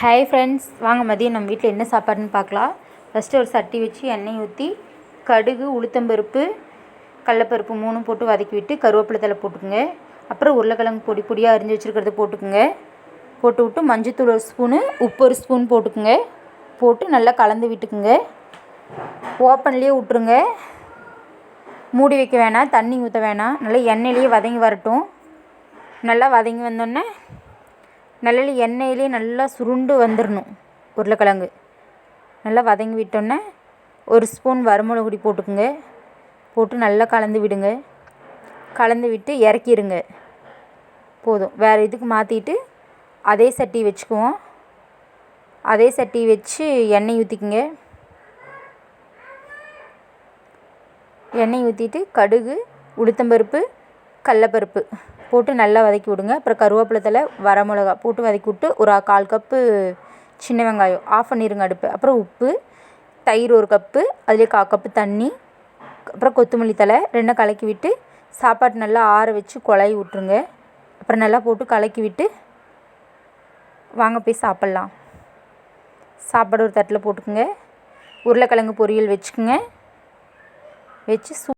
Hi friends வாங்க மதியம் நம்ம வீட்டில் என்ன சாப்பாடுன்னு பார்க்கலாம். ஃபஸ்ட்டு ஒரு சட்டி வச்சு எண்ணெய் ஊற்றி கடுகு உளுத்தம்பருப்பு கடலப்பருப்பு மூணும் போட்டு வதக்கி விட்டு கருவேப்பிலை தலை போட்டுக்குங்க. அப்புறம் உருளைக்கிழங்கு பொடி பொடியாக அரிஞ்சு வச்சுருக்கிறத போட்டுக்குங்க. போட்டு விட்டு மஞ்சத்தூள் ஒரு ஸ்பூனு உப்பு ஒரு ஸ்பூன் போட்டுக்குங்க. போட்டு நல்லா கலந்து விட்டுக்குங்க. ஓப்பன்லேயே விட்ருங்க மூடி வைக்க வேணாம் தண்ணி ஊற்ற வேணாம். நல்லா எண்ணெயிலேயே வதங்கி வரட்டும். நல்லா வதங்கி வந்தோடனே நல்ல எண்ணெயிலே நல்லா சுருண்டு வந்துடணும் உருளைக்கிழங்கு. நல்லா வதங்கி விட்டோன்னே ஒரு ஸ்பூன் வரமிளகு பொடி போட்டுக்குங்க. போட்டு நல்லா கலந்து விடுங்க. கலந்து விட்டு இறக்கிருங்க. போதும். வேறு இதுக்கு மாற்றிட்டு அதே சட்டி வச்சுக்குவோம். அதே சட்டி வச்சு எண்ணெய் ஊற்றிக்குங்க எண்ணெய் ஊற்றிட்டு கடுகு உளுத்தம்பருப்பு கடலப்பருப்பு போட்டு நல்லா வதக்கி விடுங்க. அப்புறம் கருவேப்பிலை தழை வரமிளகா போட்டு வதக்கி விட்டு ஒரு கால் கப்பு சின்ன வெங்காயம் ஆஃப் பண்ணிடுங்க அடுப்பு. அப்புறம் உப்பு தயிர் ஒரு கப்பு அதிலே கால் கப்பு தண்ணி அப்புறம் கொத்தமல்லி தழை ரெண்டும் கலக்கி விட்டு சாப்பாட்டு நல்லா ஆற வச்சு குழாய் விட்ருங்க அப்புறம் நல்லா போட்டு கலக்கி விட்டு வாங்க போய் சாப்பிட்லாம். சாப்பாடு ஒரு தட்டில் போட்டுக்குங்க. உருளைக்கிழங்கு பொரியல் வச்சுக்குங்க. வச்சு சூ